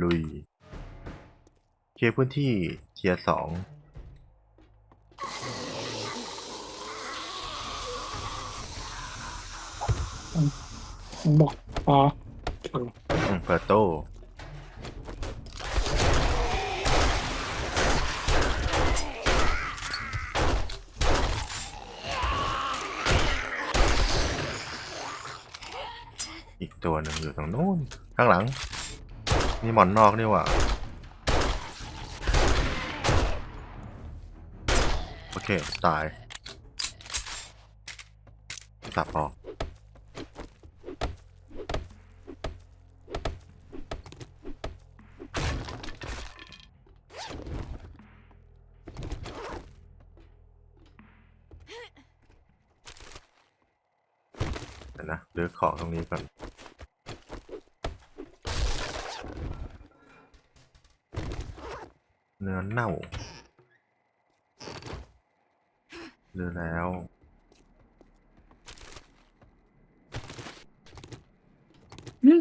ลุย เคลียร์พื้นที่เทียร์สองบอกอ๋อเปิดโต้อีกตัวหนึ่งอยู่ตรงโน้นข้างหลัง นี่หมอนนอกนี่หว่าโอเค ตายสับออกเดี๋ยวนะเลือกของตรงนี้ก่อน เนื้อเน่าเลือแล้วอืม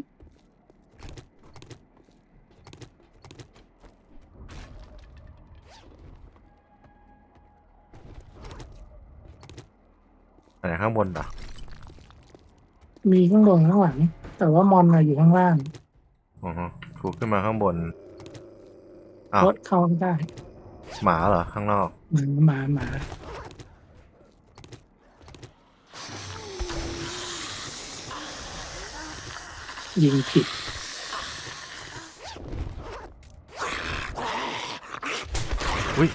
อะไรข้างบนอะ มีข้างบนข้างหลังแต่ว่ามอนอะอยู่ข้างล่างอือฮึถูกขึ้นมาข้างบน อ้าว รถเข้าไม่ได้หมาเหรอข้างนอก หมาหมาหมายิงผิด อุ้ย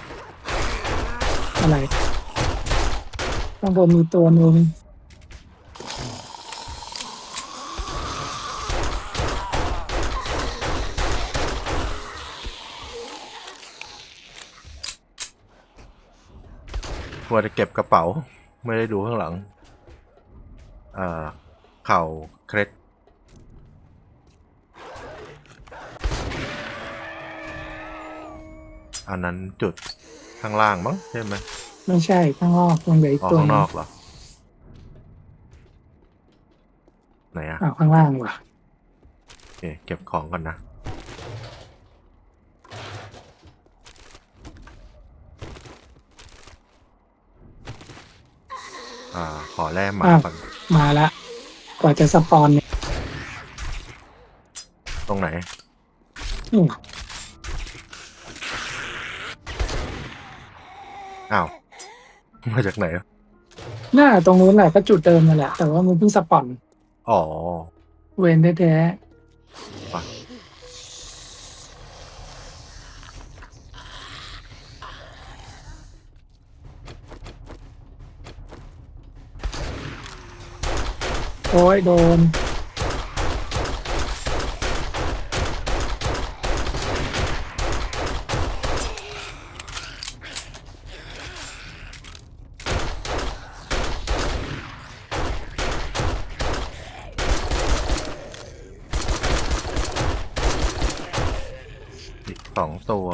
อะไรข้างบนมีตัวหนึ่ง กลัวจะเก็บกระเป๋า ไม่ได้ดูข้างหลังเอ่อเข่าเคล็ดอันนั้นจุดข้างล่างมั้งใช่ไหมไม่ใช่ข้างนอกยังเหลืออีกอ๋อตัวข้างหนนึงอกเหรอ ไหนอะอ้าวข้างล่างว่ะโอเคเก็บของก่อนนะ อ่า ขอแล่หมาอ้าวก่อนมาละกว่าจะสปอนเนี่ยตรงไหน อืมอ้าว มาจากไหนอะหน้าตรงนู้นแหละก็จุดเดิมนั่นแหละ แต่ว่ามันเพิ่งสปอน อ๋อ เวนแท้ไโอ้ยโดน อีกสองตัว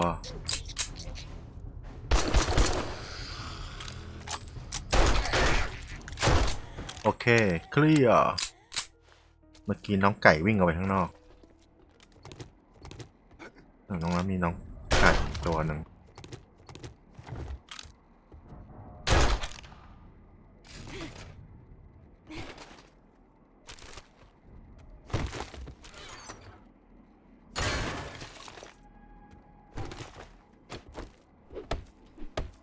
โอ เคลียร์เมื่อกี้น้องไก่วิ่งออกไปข้างนอกเอองนั้นมีน้องไก่ตัวหนึ่ง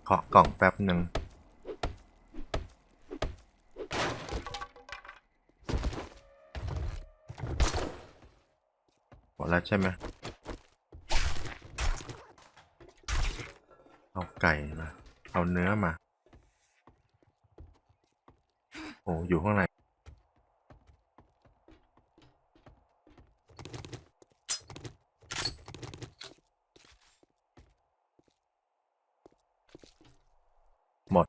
เคาะกล่องแป๊บหนึ่ง ใช่ไหมเอาไก่มา เอาเนื้อมา โอ้อยู่ข้างในหมด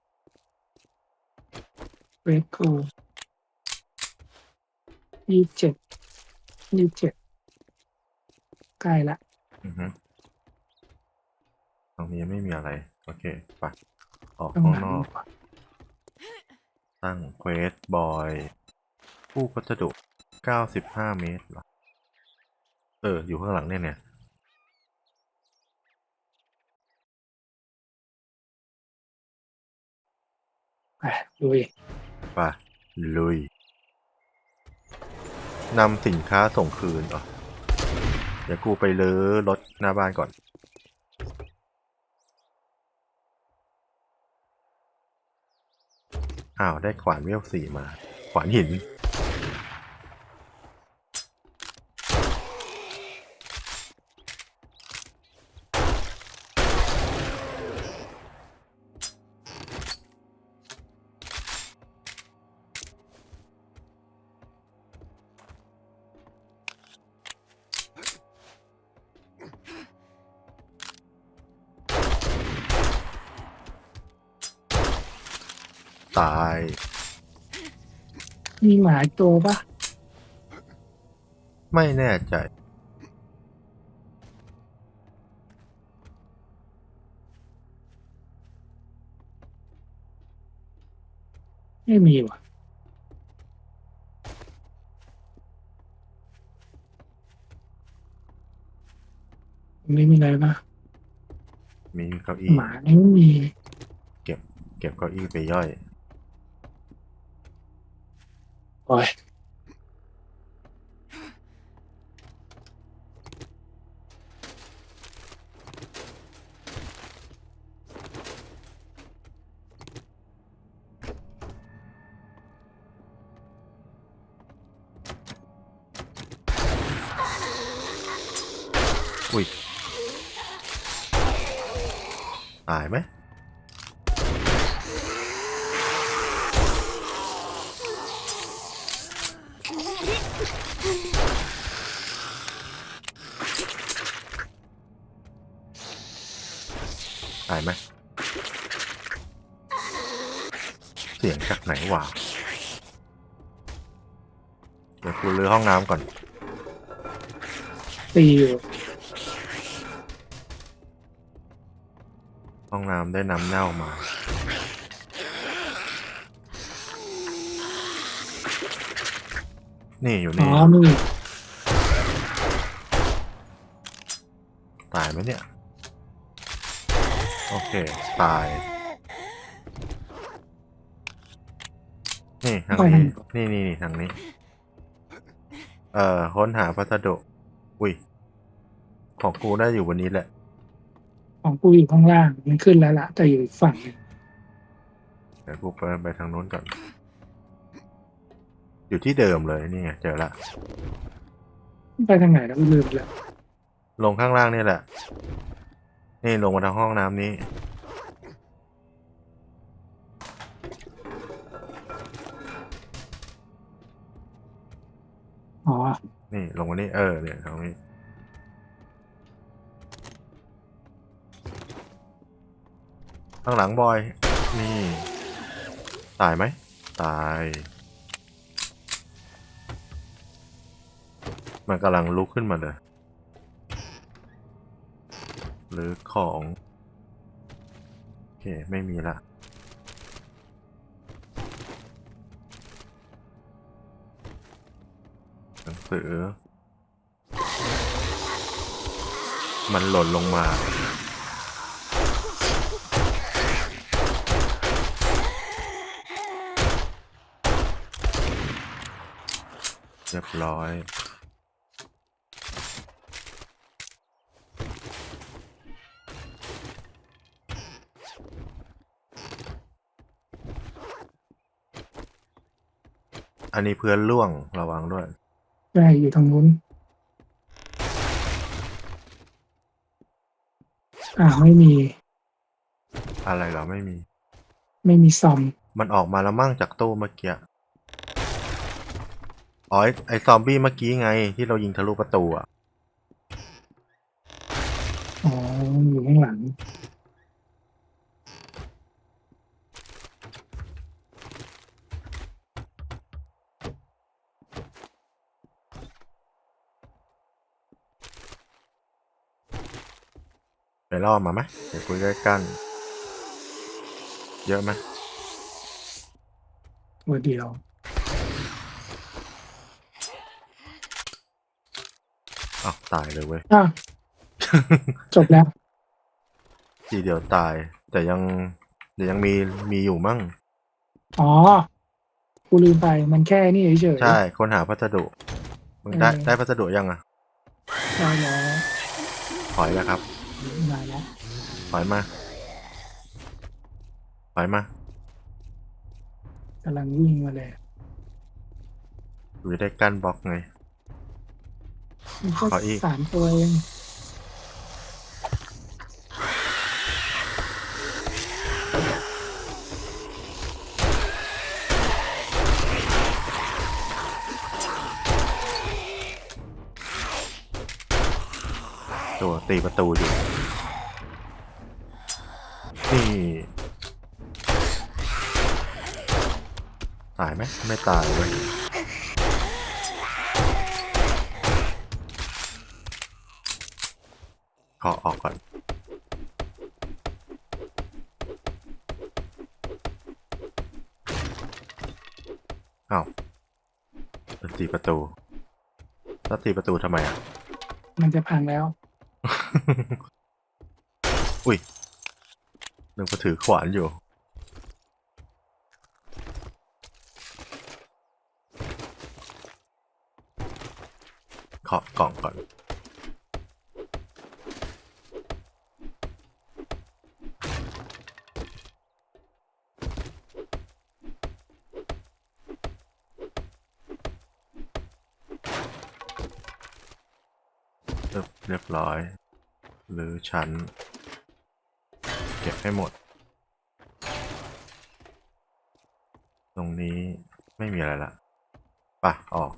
เวทคูยี่สิบเจ็ดยี่สิบเจ็ด ใกล้ละอืตรงนี้ไม่มีอะไร โอเคไปออกข้างนอก ตั้งเควสบอยผู้พัสดุ95เมตรเออ อยู่ข้างหลังเนี่ยเนี่ยไปลุยไปลุยนำสินค้าส่งคืนอะ เดี๋ยวกูไปเลื้อรถหน้าบ้านก่อน อ้าว ได้ขวานเวลสี่มา ขวานหิน หมาอีกตัวปะไม่แน่ใจ ไม่มีว่ะไม่มีอะไรปะมีเก้าอี้หมาไม่มี เก็บเก็บเก้าอี้ไปย่อย โอ้ย อุ้ย ตายไหม ตาย ไหมเสียงจากไหนวะเดี๋ยวกูรื้อห้องน้ำก่อน ตีอยู่ห้องน้ำได้น้ำเน่ามา นี่อยู่อ๋อนี่นี่ตายไหมเนี่ย โอเค ตาย นี่ ทางนี้ นี่นี่นี่ทางนี้ เอ่อ ค้นหาพัสดุอุ้ย ของกูได้อยู่บนนี้แหละ ของกูอยู่ข้างล่าง มันขึ้นแล้วล่ะแต่อยู่อีกฝั่งหนึ่งเดี๋ยวกูไปไปทางโน้นก่อน อยู่ที่เดิมเลยนี่ไงเจอละ ไปทางไหนแล้วกูลืมไปแล้วลงข้างล่างนี่แหละ นี่ลงมาทางห้องน้ำนี้ อ๋อ นี่ลงมานี่เออเนี่ยทางนี้ ข้างหลังบอย นี่ ตายไหม ตาย มันกำลังลุกขึ้นมาเลย หรือของ โอเค ไม่มีละหนังสือ มันหล่นลงมาเรียบร้อย อั นนี้เพื่อนล่วงระวังด้วยใช่อยู่ทางนู้นอ่าไม่มี อะไรเหรอไม่มี ไม่มีซอม มันออกมาแล้วมั่งจากตู้เมื่อกี้อ๋อไอ้ไอซอมบี้เมื่อกี้ไง ที่เรายิงทะลุประตูอะ อ๋ออยู่ข้างหลัง ไปล่อมาไหมเดี๋ยวคุยใกล้กัน เยอะไหมตัวเดียว อ้าวตายเลยเว้ย อะ จบแล้ว ทีเดียวตาย แต่ยังแต่ยังมีมีอยู่มั่ง อ๋อ กูลืมไป มันแค่นี่เฉยๆ ใช่ค้นหาพัสดุมึงได้เออ ได้พัสดุยังอะได้แล้ว ถอยแล้วครับ ได้แล้วถอยมาถอยมากำลังวิ่งมาเลยอยู่ได้กั้นบล็อกไงมันก็ขออีก สามตัวเอง ตัวตีประตูอยู่นี่ตายไหมไม่ตายเว้ยขอออกก่อนอ้าวแล้วตีประตูแล้วตีประตูทำไมอะ มันจะพังแล้ว อุ้ยนึกว่าถือขวานอยู่เคาะกล่องก่อน เรียบร้อย หรือชั้น เก็บให้หมด ตรงนี้ไม่มีอะไรละปะออก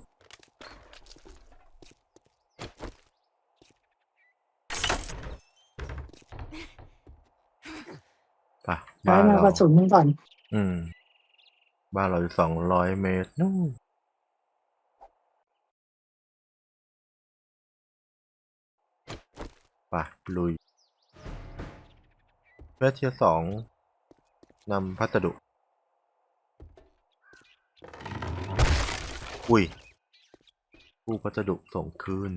ปะได้บ้านมาเรากระสุนมึงก่อน อืม บ้านเราอยู่สองร้อยเมตรนู่น ไปลุยเวทเทียร์สองนำพัสดุ อุ้ยผู้พัสดุส่งคืน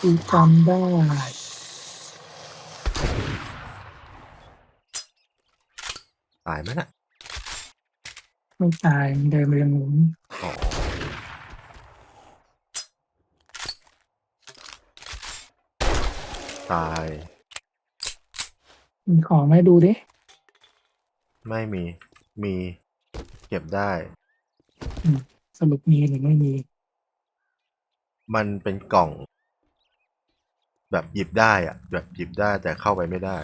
กูจำได้ ตายไหมน่ะ ไม่ตายมันเดินไปทางนู้น อ๋อ ตาย มีของให้ดูดิ ไม่มี มี เก็บได้ สรุปมีหรือไม่มี มันเป็นกล่อง แบบหยิบได้อะแบบหยิบได้แต่เข้าไปไม่ได้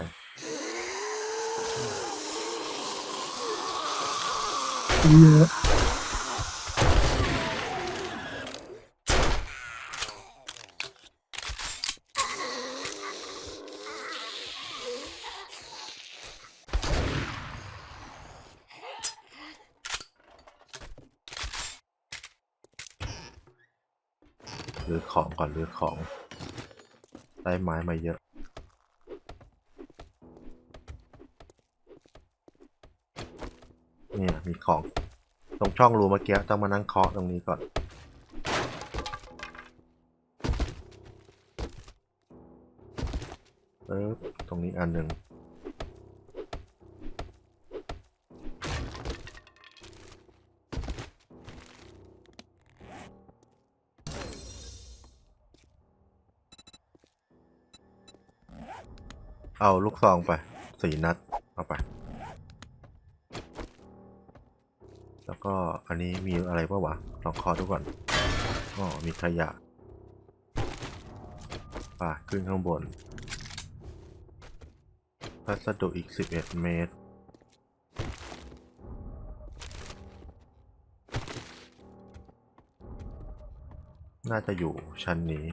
เยอะ หรื อของก่อนหรือของได้ไม้มาเยอะ เนี่ยมีของ ตรงช่องรูเมื่อกี้ต้องมานั่งเคาะตรงนี้ก่อน เออตรงนี้อันหนึ่ง เอาลูกซองไปสี่นัด เอาไป แล้วก็อันนี้มีอะไรบ้างวะลองคอดูก่อนอ๋อมีขยะป่ะขึ้นข้างบนพัสดุอีก 11 เมตร น่าจะอยู่ชั้นนี้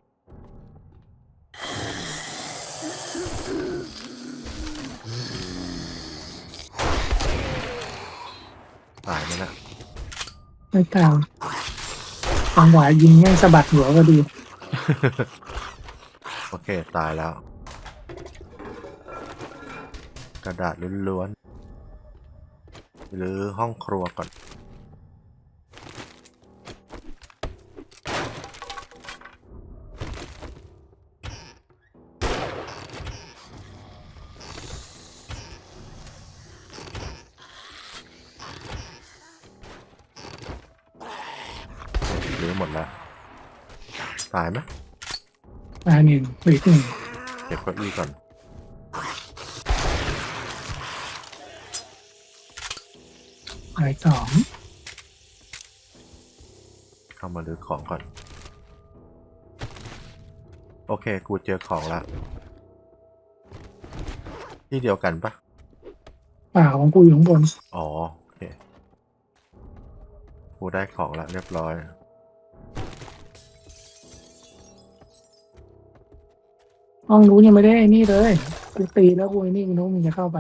ตายไหมนะไม่ตามจังหวะยิงแม่งสะบัดหัวก็ดี โอเค ตายแล้ว กระดาษล้วนๆหรือห้องครัวก่อน ตายหนึ่งเหลืออกหนึ่งเก็บเก้าอี้ก่อนตายสองเข้ามาลื้อของก่อน โอเค กูเจอของละ ที่เดียวกันปะเปล่าของกูอยู่ข้างบน อ๋อ โอเค กูได้ของละเรียบร้อย ห้องนู้นยังไม่ได้ไอ้นี่เลยกูตีแล้วกูไอ้นี่กูนู้นมึงจะเข้าไป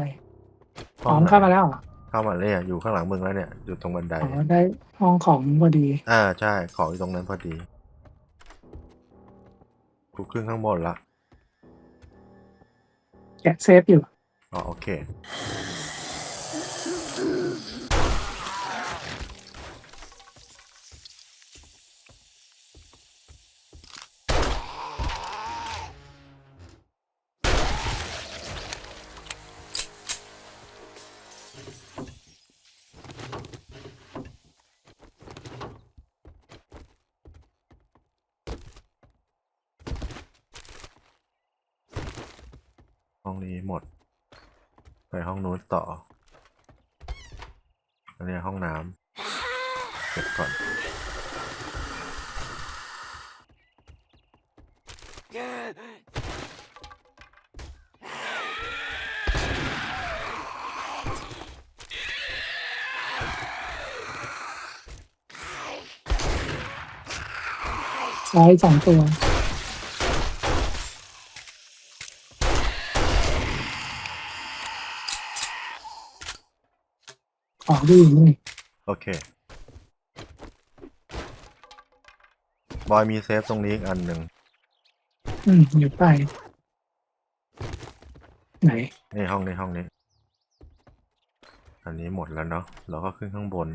ของไหนเข้ามาแล้วเหรอเข้ามาเลยอะอยู่ข้างหลังมึงแล้วเนี่ยอยู่ตรงบันได อ๋อได้ห้องของพอดี อ่าใช่ ของอยู่ตรงนั้นพอดี กูขึ้นข้างบนละแกะเซฟอยู่อ๋อโอเค ห้องนี้หมด ไปห้องนู้นต่อ อันนี้ห้องน้ำเก็บก่อน ร้อยสองตัวของดีอยู่นี่โอเค บอยมีเซฟตรงนี้อีกอันหนึ่งอืมอยู่ไปไหน นี่ห้องนี้ห้องนี้ อันนี้หมดแล้วเนาะเราก็ขึ้นข้างบน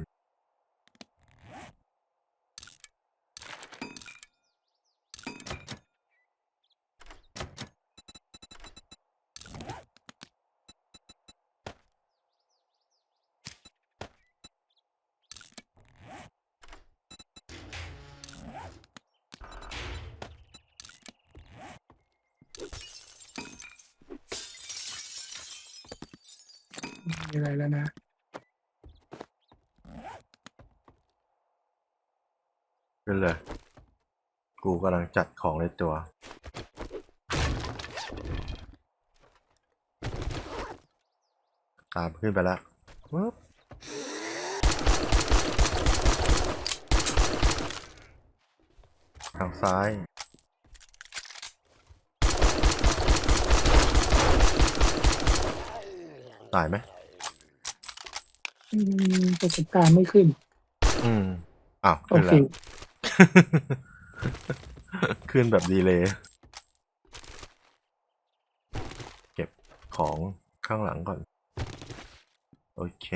มีอะไรแล้วนะขึ้นเลย กูกำลังจัดของในตัว ตามขึ้นไปแล้วปึ๊บทางซ้ายตายไหม อืมประสบการณ์ไม่ขึ้น อืมอ้าวโอขึ้นเค แล้ว ขึ้นแบบดีเลยเก็บของข้างหลังก่อน โอเค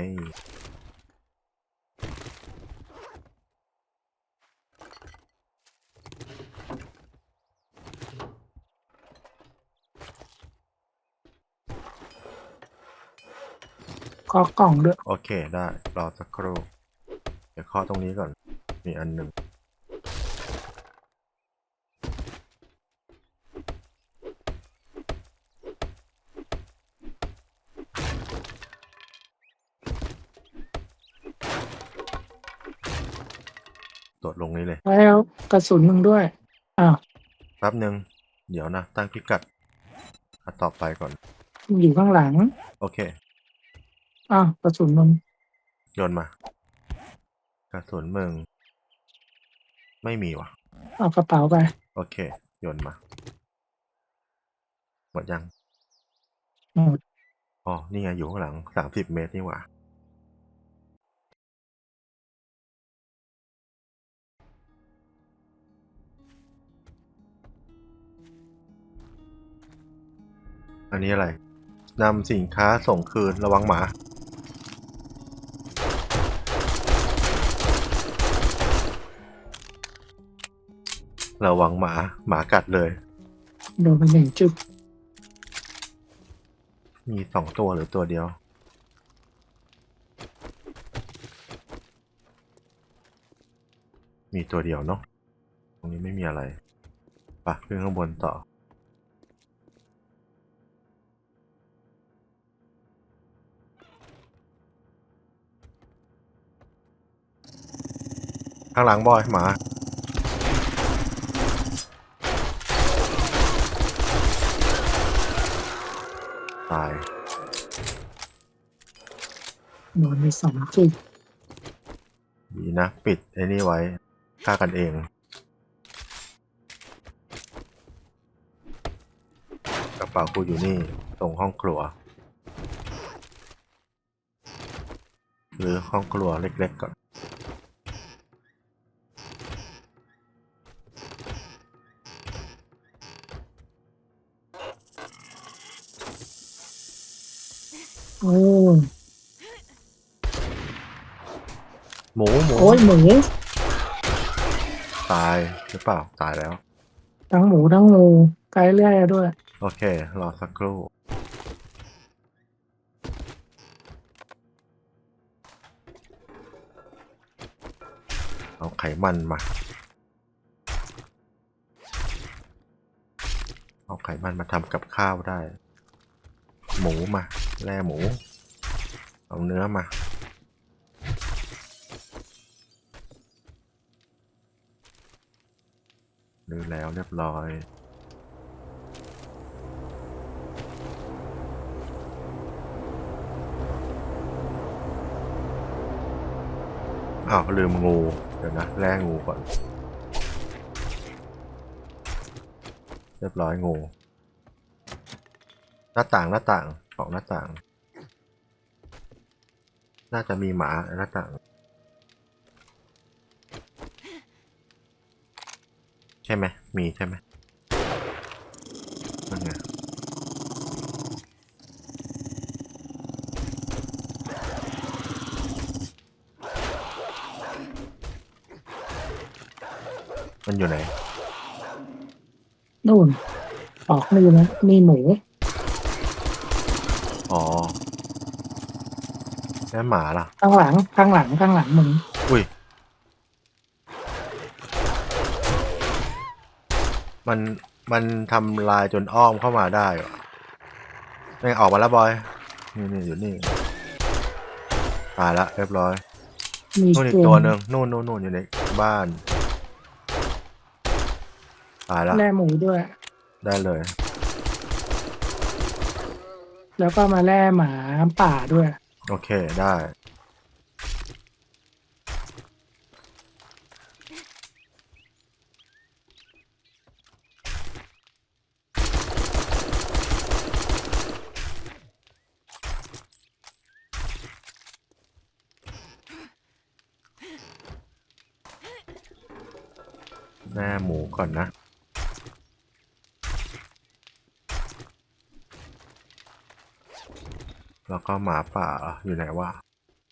เคาะกล่องด้วย โอเคได้ รอสักครู่ เดี๋ยวเคาะตรงนี้ก่อน มีอันหนึ่งตรวจลงนี้เลย แล้วกระสุนมึงด้วย อ้าว แป๊บหนึ่งเดี๋ยวนะ ตั้งพิกัดอันต่อไปก่อนมึงอยู่ข้างหลัง โอเค อ้าวกระสุนมึงโยนมากระสุนมึง ไม่มีว่ะ เอากระเป๋าไป โอเคโยนมา หมดยังหมด อ๋อ นี่ไงอยู่ข้างหลังสามสิบเมตรนี่หว่า อันนี้อะไรนำสินค้าส่งคืนระวังหมา ระวังหมาหมากัดเลย โดนไปหนึ่งจุด มีสองตัวหรือตัวเดียว มีตัวเดียวเนาะตรงนี้ไม่มีอะไรปะขึ้นข้างบนต่อข้างหลังบอยหมา ตาย โดนไปสองจุดดีนะ ปิดไอ้นี่ไว้ฆ่ากันเอง กระเป๋ากูอยู่นี่ ตรงห้องครัว หรือห้องครัวเล็กๆก่อน หมูหมูโอ้ยหมูตายหรือเปล่าตายแล้ว ทั้งหมูทั้งงูไกลเรื่อยด้วย โอเค รอสักครู่ เอาไขมันมา เอาไขมันมาทำกับข้าวได้ หมูมาแล่หมู เอาเนื้อมา ดูแล้วเรียบร้อยอ้าวลืมงู เดี๋ยวนะแล่งูก่อน เรียบร้อยงู หน้าต่างหน้าต่าง ออกหน้าต่าง น่าจะมีหมาในหน้าต่างใช่ไหมมีใช่ไหมนั่นไงมันอยู่ไหนนู่นออกนี่นะมีหมูอ๋อ แล้วหมาล่ะ ข้างหลังข้างหลังข้างหลังมึงอุ้ย มันมันทำลายจนอ้อมเข้ามาได้วะนี่ออกมาแล้วบอย นี่นี่อยู่นี่ตายละเรียบร้อย มีนู่นอีกตัวหนึ่งนู่นนู่นนู่นอยู่ในบ้านตายละแล่หมูด้วย ได้เลย แล้วก็มาแล่หมาป่าด้วย โอเคได้ แม่หมูก่อนนะ แล้ว ก็หมาป่าอยู่ไหนวะ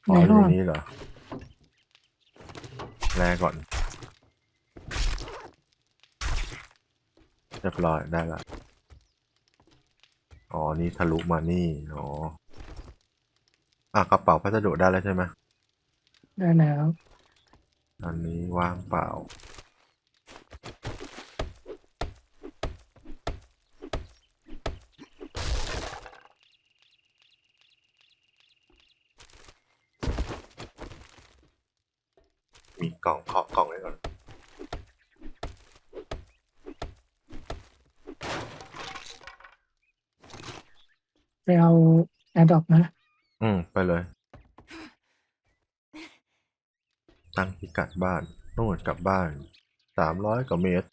อ๋อในอห้ยู่องในนี้เหรอแลก่อนเรียบร้อยได้ละอ๋อ นี่ทะลุมานี่ อ๋ออะกระเป๋าพัสดุได้แล้วใช่ไหมได้แล้ว อันนี้ว่างเปล่า มีกล่องเคาะกล่องไว้ก่อน ไปเอาแอดดรอปนะ อืม ไปเลย ตั้งพิกัดบ้านนู่นกลับบ้านสามร้อยกว่าเมตร